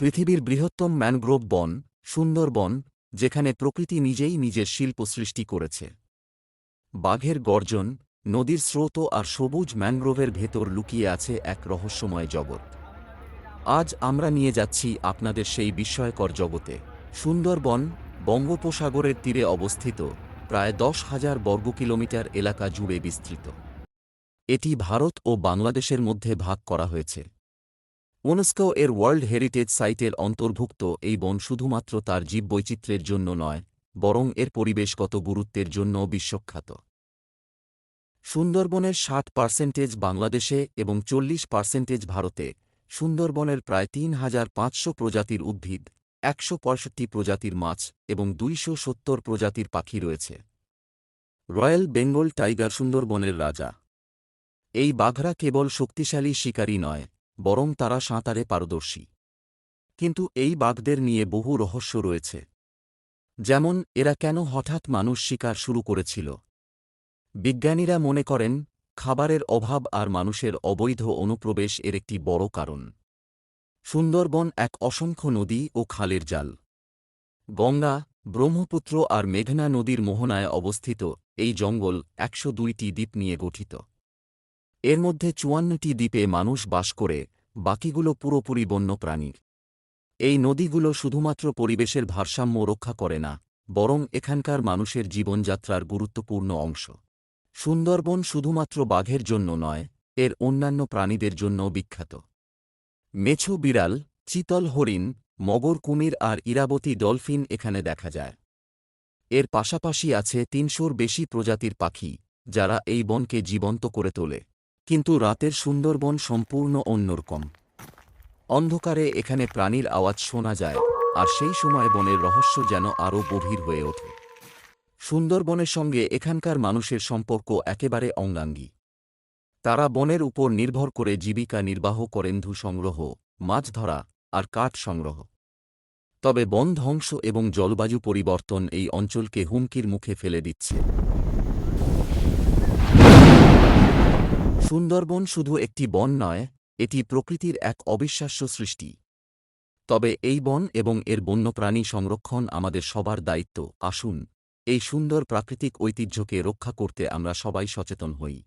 পৃথিবীর বৃহত্তম ম্যানগ্রোভ বন সুন্দরবন যেখানে প্রকৃতি নিজেই নিজের শিল্প সৃষ্টি করেছে। বাঘের গর্জন, নদীর স্রোত আর সবুজ ম্যানগ্রোভের ভেতর লুকিয়ে আছে এক রহস্যময় জগৎ। আজ আমরা নিয়ে যাচ্ছি আপনাদের সেই বিস্ময়কর জগতে। সুন্দরবন বঙ্গোপসাগরের তীরে অবস্থিত, প্রায় দশ হাজার বর্গ কিলোমিটার এলাকা জুড়ে বিস্তৃত। এটি ভারত ও বাংলাদেশের মধ্যে ভাগ করা হয়েছে। ইউনেস্কো এর ওয়ার্ল্ড হেরিটেজ সাইটের অন্তর্ভুক্ত এই বন শুধুমাত্র তার জীববৈচিত্র্যের জন্য নয়, বরং এর পরিবেশগত গুরুত্বের জন্য বিশ্বখ্যাত। সুন্দরবনের ষাট পার্সেন্টেজ বাংলাদেশে এবং চল্লিশ পার্সেন্টেজ ভারতে সুন্দরবনের প্রায় তিন হাজার পাঁচশো প্রজাতির উদ্ভিদ, একশো পঁয়ষট্টি প্রজাতির মাছ এবং দুইশো সত্তর প্রজাতির পাখি রয়েছে। রয়্যাল বেঙ্গল টাইগার সুন্দরবনের রাজা। এই বাঘরা কেবল শক্তিশালী শিকারী নয় বরং তারা সাঁতারে পারদর্শী। কিন্তু এই বাঘদের নিয়ে বহু রহস্য রয়েছে। যেমন, এরা কেন হঠাৎ মানুষ শিকার শুরু করেছিল? বিজ্ঞানীরা মনে করেন, খাবারের অভাব আর মানুষের অবৈধ অনুপ্রবেশ এর একটি বড় কারণ। সুন্দরবন এক অসংখ্য নদী ও খালের জাল। গঙ্গা, ব্রহ্মপুত্র আর মেঘনা নদীর মোহনায় অবস্থিত এই জঙ্গল একশো দুইটি দ্বীপ নিয়ে গঠিত। এর মধ্যে চুয়ান্নটি দ্বীপে মানুষ বাস করে বাকিগুলো পুরোপুরি বন্য প্রাণীর এই নদীগুলো শুধুমাত্র পরিবেশের ভারসাম্য রক্ষা করে না, বরং এখানকার মানুষের জীবনযাত্রার গুরুত্বপূর্ণ অংশ। সুন্দরবন শুধুমাত্র বাঘের জন্য নয়, এর অন্যান্য প্রাণীদের জন্য বিখ্যাত। মেছো বিড়াল, চিতল হরিণ, মগর কুমির আর ইরাবতী ডলফিন এখানে দেখা যায়। এর পাশাপাশি আছে তিনশোর বেশি প্রজাতির পাখি, যারা এই বনকে জীবন্ত করে তোলে। কিন্তু রাতের সুন্দরবন সম্পূর্ণ অন্যরকম। অন্ধকারে এখানে প্রাণীর আওয়াজ শোনা যায়, আর সেই সময় বনের রহস্য যেন আরও গভীর হয়ে ওঠে। সুন্দরবনের সঙ্গে এখানকার মানুষের সম্পর্ক একেবারে অঙ্গাঙ্গী। তারা বনের উপর নির্ভর করে জীবিকা নির্বাহ করেন ধু সংগ্রহ মাছ ধরা, আর কাঠ সংগ্রহ। তবে বন ধ্বংস এবং জলবায়ু পরিবর্তন এই অঞ্চলকে হুমকির মুখে ফেলে দিচ্ছে। সুন্দরবন শুধু একটি বন নয়, এটি প্রকৃতির এক অবিশ্বাস্য সৃষ্টি। তবে এই বন এবং এর বন্যপ্রাণী সংরক্ষণ আমাদের সবার দায়িত্ব। আসুন, এই সুন্দর প্রাকৃতিক ঐতিহ্যকে রক্ষা করতে আমরা সবাই সচেতন হই।